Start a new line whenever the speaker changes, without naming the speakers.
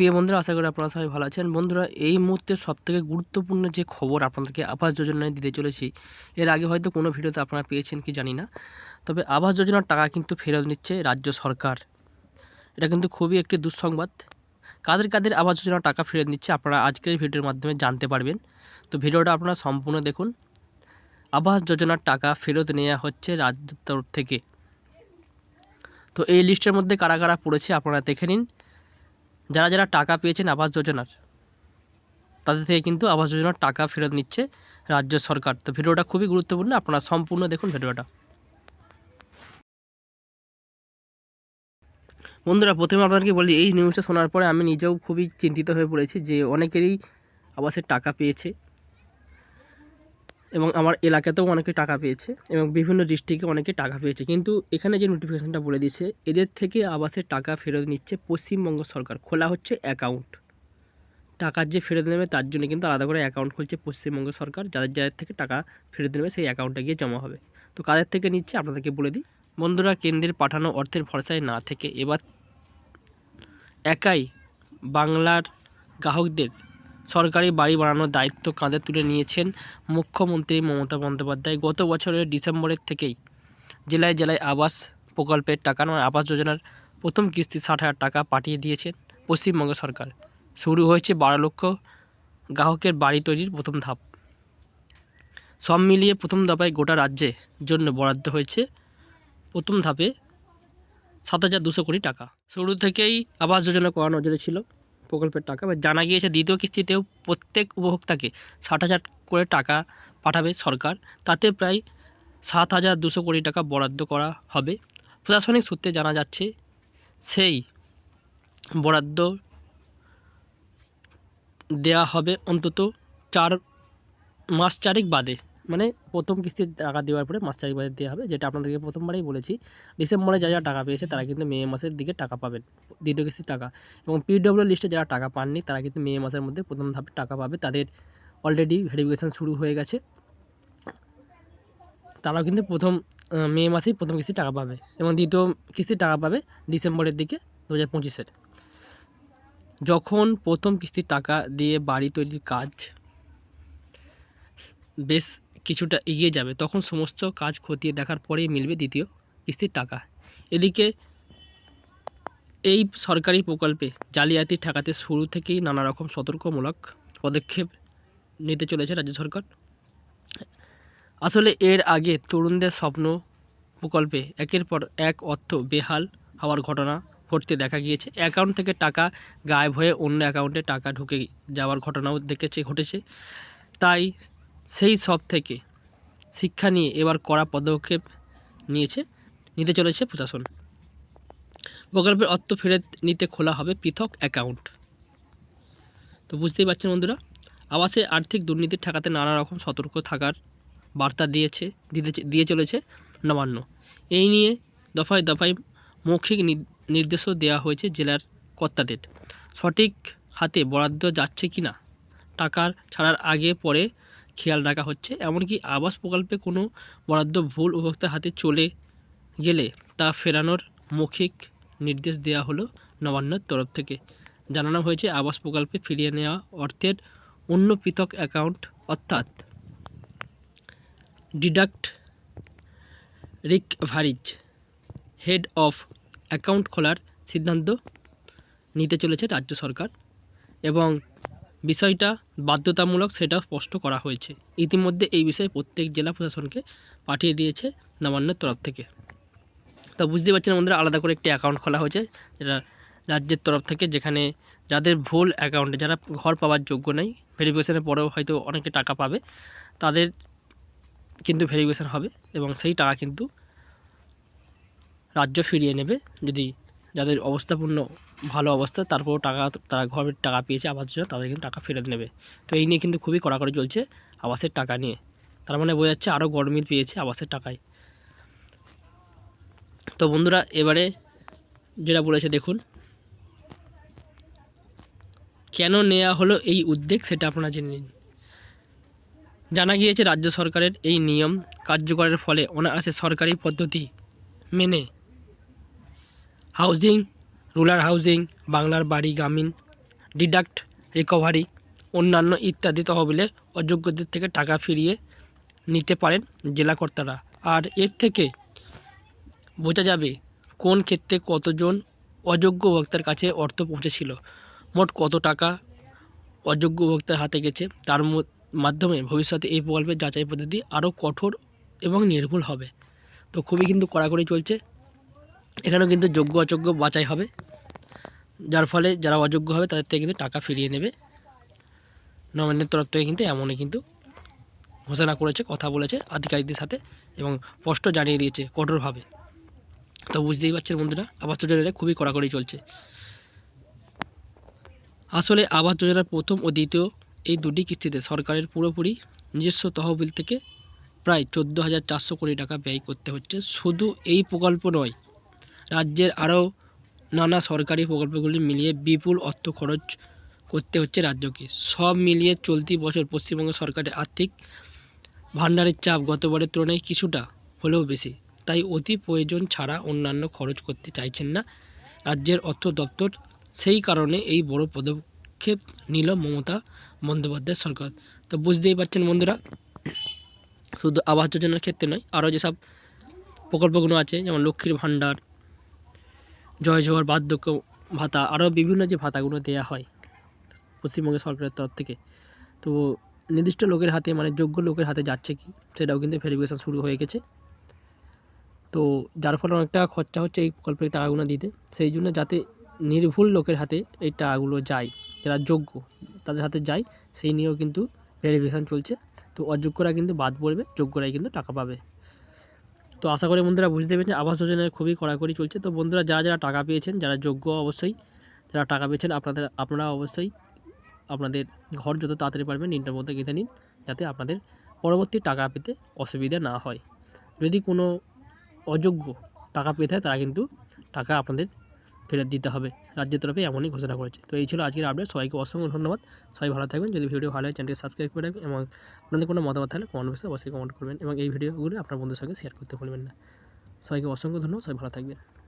প্রিয় বন্ধুরা, আশা করি আপনারা সবাই ভালো আছেন। বন্ধুরা, এই মুহূর্তে সবথেকে গুরুত্বপূর্ণ যে খবর আপনাদেরকে আবাস যোজনায় দিতে চলেছি, এর আগে হয়তো কোনো ভিডিওতে আপনারা পেয়েছেন কি জানি না। তবে আবাস যোজনার টাকা কিন্তু ফেরত নিচ্ছে রাজ্য সরকার। এটা কিন্তু খুবই একটি দুঃসংবাদ। কাদের কাদের আবাস যোজনার টাকা ফেরত নিচ্ছে আপনারা আজকের ভিডিওর মাধ্যমে জানতে পারবেন। তো ভিডিওটা আপনারা সম্পূর্ণ দেখুন। আবাস যোজনার টাকা ফেরত নেওয়া হচ্ছে রাজ্যের তরফ থেকে। তো এই লিস্টের মধ্যে কারা কারা পড়েছে আপনারা দেখে নিন। যারা যারা টাকা পেয়েছেন আবাস যোজনার, তাদের থেকে কিন্তু আবাস যোজনার টাকা ফেরত নিচ্ছে রাজ্য সরকার। তো ভিডিওটা খুবই গুরুত্বপূর্ণ, আপনারা সম্পূর্ণ দেখুন ভিডিওটা। বন্ধুরা, প্রথমে আপনাদেরকে বলি, এই নিউজটা শোনার পরে আমি নিজেও খুবই চিন্তিত হয়ে পড়েছি যে অনেকেরই আবাসের টাকা পেয়েছে। এবং আমার এলাকাতেও অনেকে টাকা পেয়েছে এবং বিভিন্ন ডিস্ট্রিক্টে অনেকে টাকা পেয়েছে। কিন্তু এখানে যে নোটিফিকেশানটা বলে দিয়েছে এদের থেকে আবাসের টাকা ফেরত নিচ্ছে পশ্চিমবঙ্গ সরকার। খোলা হচ্ছে অ্যাকাউন্ট টাকার যে ফেরত নেবে তার জন্য কিন্তু আলাদা করে অ্যাকাউন্ট খুলছে পশ্চিমবঙ্গ সরকার। যাদের যাদের থেকে টাকা ফেরত নেবে সেই অ্যাকাউন্টে গিয়ে জমা হবে। তো কাদের থেকে নিচ্ছে আপনাদেরকে বলে দিই। বন্ধুরা, কেন্দ্রের পাঠানো অর্থের ভরসায় না থেকে এবার একাই বাংলার গ্রাহকদের সরকারি বাড়ি বানানোর দায়িত্ব কাঁধে তুলে নিয়েছেন মুখ্যমন্ত্রী মমতা বন্দ্যোপাধ্যায়। গত বছরের ডিসেম্বরের থেকেই জেলায় জেলায় আবাস প্রকল্পের টাকা নয়, আবাস যোজনার প্রথম কিস্তি ষাট হাজার টাকা পাঠিয়ে দিয়েছেন পশ্চিমবঙ্গ সরকার। শুরু হয়েছে বারো লক্ষ গ্রাহকের বাড়ি তৈরির প্রথম ধাপ। সব মিলিয়ে প্রথম ধাপায় গোটা রাজ্যে জন্য বরাদ্দ হয়েছে প্রথম ধাপে সাত হাজার দুশো কোটি টাকা। শুরু থেকেই আবাস যোজনা করা নজরে ছিল। প্রকল্পের টাকা এবার জানা গিয়েছে দ্বিতীয় কিস্তিতেও প্রত্যেক উপভোক্তাকে ষাট হাজার করে টাকা পাঠাবে সরকার। তাতে প্রায় সাত হাজার দুশো কোটি টাকা বরাদ্দ করা হবে। প্রশাসনিক সূত্রে জানা যাচ্ছে, সেই বরাদ্দ দেওয়া হবে অন্তত চার মাস চারেক বাদে। মানে প্রথম কিস্তির টাকা দেওয়ার পরে মাস চারেক বাদে দেওয়া হবে, যেটা আপনাদেরকে প্রথমবারেই বলেছি। ডিসেম্বরে যারা যারা টাকা পেয়েছে, তারা কিন্তু মে মাসের দিকে টাকা পাবেন, দ্বিতীয় কিস্তির টাকা। এবং পিডব্লিউ লিস্টে যারা টাকা পাননি, তারা কিন্তু মে মাসের মধ্যে প্রথম ধাপে টাকা পাবে। তাদের অলরেডি ভেরিফিকেশান শুরু হয়ে গেছে। তারাও কিন্তু প্রথম মে মাসেই প্রথম কিস্তির টাকা পাবে এবং দ্বিতীয় কিস্তির টাকা পাবে ডিসেম্বরের দিকে দু হাজার পঁচিশের। যখন প্রথম কিস্তির টাকা দিয়ে বাড়ি তৈরির কাজ বেশ কিছুটা এগিয়ে যাবে, তখন সমস্ত কাজ খতিয়ে দেখার পরেই মিলবে দ্বিতীয় কিস্তির টাকা। এদিকে এই সরকারি প্রকল্পে জালিয়াতি ঠেকাতে শুরু থেকেই নানা রকম সতর্কমূলক পদক্ষেপ নিতে চলেছে রাজ্য সরকার। আসলে এর আগে তরুণদের স্বপ্ন প্রকল্পে একের পর এক অর্থ বেহাল হওয়ার ঘটনা ঘটতে দেখা গিয়েছে। অ্যাকাউন্ট থেকে টাকা গায়েব হয়ে অন্য অ্যাকাউন্টে টাকা ঢুকে যাওয়ার ঘটনাও দেখেছে, ঘটেছে। তাই সেই সব থেকে শিক্ষা নিয়ে এবার কড়া পদক্ষেপ নিয়েছে, নিতে চলেছে প্রশাসন। প্রকল্পের অর্থ ফেরত নিতে খোলা হবে পৃথক অ্যাকাউন্ট। তো বুঝতেই পারছেন বন্ধুরা, আবাসে আর্থিক দুর্নীতি ঠেকাতে নানা রকম সতর্ক থাকার বার্তা দিয়েছে, দিতে দিয়ে চলেছে নবান্ন। এই নিয়ে দফায় দফায় মৌখিক নির্দেশও দেওয়া হয়েছে জেলার কর্তাদের। সঠিক হাতে বরাদ্দ যাচ্ছে কি না টাকার ছাড়ার আগে পরে খেয়াল রাখা হচ্ছে। এমনকি আবাস প্রকল্পে কোনো বরাদ্দ ভুল উপভোক্তার হাতে চলে গেলে তা ফেরানোর মৌখিক নির্দেশ দেওয়া হলো নবান্নর তরফ থেকে। জানানো হয়েছে, আবাস প্রকল্পে ফিরিয়ে নেওয়া অর্থের অন্য পৃথক অ্যাকাউন্ট অর্থাৎ deduct recoveries head of account খোলার সিদ্ধান্ত নিতে চলেছে রাজ্য সরকার এবং বিষয়টা বাধ্যতামূলক সেটা স্পষ্ট করা হয়েছে। ইতিমধ্যে এই বিষয়ে প্রত্যেক জেলা প্রশাসনকে পাঠিয়ে দিয়েছে নবান্নের তরফ থেকে। তো বুঝতে পারছেন আমাদের আলাদা করে একটি অ্যাকাউন্ট খোলা হয়েছে, যেটা রাজ্যের তরফ থেকে, যেখানে যাদের ভুল অ্যাকাউন্টে যারা ঘর পাওয়ার যোগ্য নেই ভেরিফিকেশনের পরেও হয়তো অনেকে টাকা পাবে, তাদের কিন্তু ভেরিফিকেশন হবে এবং সেই টাকা কিন্তু রাজ্য ফিরিয়ে নেবে। যদি যাদের অবস্থাপূর্ণ ভালো অবস্থা, তারপরও টাকা, তারা ঘরের টাকা পেয়েছে আবাস যোজনা তাদের কিন্তু টাকা ফেরত নেবে। তো এই নিয়ে কিন্তু খুবই কড়াকড়ি চলছে আবাসের টাকা নিয়ে। তার মানে বোঝা যাচ্ছে আরও গরমিল পেয়েছে আবাসের টাকায়। তো বন্ধুরা, এবারে যেটা বলেছে দেখুন। কেন নেওয়া হলো এই উদ্যোগ সেটা আপনারা জেনে নিন। জানা গিয়েছে রাজ্য সরকারের এই নিয়ম কার্যকরের ফলে অনায়াসে সরকারি পদ্ধতি মেনে হাউজিং রুরাল হাউজিং, বাংলার বাড়ি, গ্রামীণ, ডিডাক্ট, রিকভারি, অন্যান্য ইত্যাদি তহবিলে অযোগ্যদের থেকে টাকা ফিরিয়ে নিতে পারেন জেলা কর্তারা। আর এর থেকে বোঝা যাবে কোন ক্ষেত্রে কতজন অযোগ্য ভোক্তার কাছে অর্থ পৌঁছেছিল। মোট কত টাকা অযোগ্য ভোক্তার হাতে গেছে, তার মাধ্যমে ভবিষ্যতে এই প্রকল্পের যাচাই পদ্ধতি আরও কঠোর এবং নির্ভুল হবে। তো খুবই কিন্তু কড়াকড়ি চলছে। এখানেও কিন্তু যোগ্য অযোগ্য বাছাই হবে। যার ফলে যারা অযোগ্য হবে, তাদের থেকে কিন্তু টাকা ফিরিয়ে নেবে। নবান্নের তরফ থেকে কিন্তু এমনই কিন্তু ঘোষণা করেছে, কথা বলেছে আধিকারিকদের সাথে এবং স্পষ্ট জানিয়ে দিয়েছে কঠোরভাবে। তো বুঝতেই পারছেন বন্ধুরা, আবাস যোজনাটা খুবই কড়াকড়ি চলছে। আসলে আবাস যোজনার প্রথম ও দ্বিতীয় এই দুটি কিস্তিতে সরকারের পুরোপুরি নিজস্ব তহবিল থেকে প্রায় চোদ্দ হাজার চারশো কোটি টাকা ব্যয় করতে হচ্ছে। শুধু এই প্রকল্প নয় রাজ্যের আরও নানা সরকারি প্রকল্পগুলি মিলিয়ে বিপুল অর্থ খরচ করতে হচ্ছে রাজ্যকে। সব মিলিয়ে চলতি বছর পশ্চিমবঙ্গ সরকারের আর্থিক ভাণ্ডারের চাপ গতবারের তুলনায় কিছুটা হলেও বেশি। তাই অতি প্রয়োজন ছাড়া অন্যান্য খরচ করতে চাইছেন না রাজ্যের অর্থ দপ্তর। সেই কারণে এই বড় পদক্ষেপ নিল মমতা বন্দ্যোপাধ্যায় সরকার। তো বুঝতেই পারছেন বন্ধুরা, শুধু আবাস যোজনার ক্ষেত্রে নয়, আরও যেসব প্রকল্পগুলো আছে, যেমন লক্ষ্মীর ভাণ্ডার জয় জোহর বার্ধক্য ভাতা আরও বিভিন্ন যে ভাতাগুলো দেওয়া হয় পশ্চিমবঙ্গ সরকারের তরফ থেকে। তো নির্দিষ্ট লোকের হাতে মানে যোগ্য লোকের হাতে যাচ্ছে কি, সেটাও কিন্তু ভেরিফিকেশান শুরু হয়ে গেছে। তো যার ফলে অনেকটা খরচা হচ্ছে এই প্রকল্পের টাকাগুলো দিতে। সেই জন্য যাতে নির্ভুল লোকের হাতে এই টাকাগুলো যায়, যারা যোগ্য তাদের হাতে যায়, সেই নিয়েও কিন্তু ভেরিফিকেশান চলছে। তো অযোগ্যরা কিন্তু বাদ পড়বে, যোগ্যরাই কিন্তু টাকা পাবে। তো আশা করি বন্ধুরা বুঝতে পেরেছেন, আবাস যোজনায় খুবই কড়াকড়ি চলছে। তো বন্ধুরা যারা যারা টাকা পেয়েছেন, যারা যোগ্য অবশ্যই, যারা টাকা পেয়েছেন আপনাদের, আপনারা অবশ্যই আপনাদের ঘর যত তাড়াতাড়ি পারবেন নিনটার মধ্যে গেঁথে নিন, যাতে আপনাদের পরবর্তী টাকা পেতে অসুবিধা না হয়। যদি কোনো অযোগ্য টাকা পেয়ে থাকে তারা কিন্তু টাকা আপনাদের ফেরত দিতে হবে। রাজ্যের তরফে এমনই ঘোষণা করেছে। তো এই ছিল আজকের আপডেট সবাইকে অসংখ্য ধন্যবাদ। সবাই ভালো থাকবেন। যদি ভিডিও ভালো হয় চ্যানেলটি সাবস্ক্রাইব করে রাখবেন এবং আপনাদের কোনো মতামত থাকলে কমেন্ট বক্সে অবশ্যই কমেন্ট করবেন এবং এই ভিডিওগুলো আপনার বন্ধুর সঙ্গে শেয়ার করতে ভুলবেন না। সবাইকে অসংখ্য ধন্যবাদ। সবাই ভালো থাকবেন।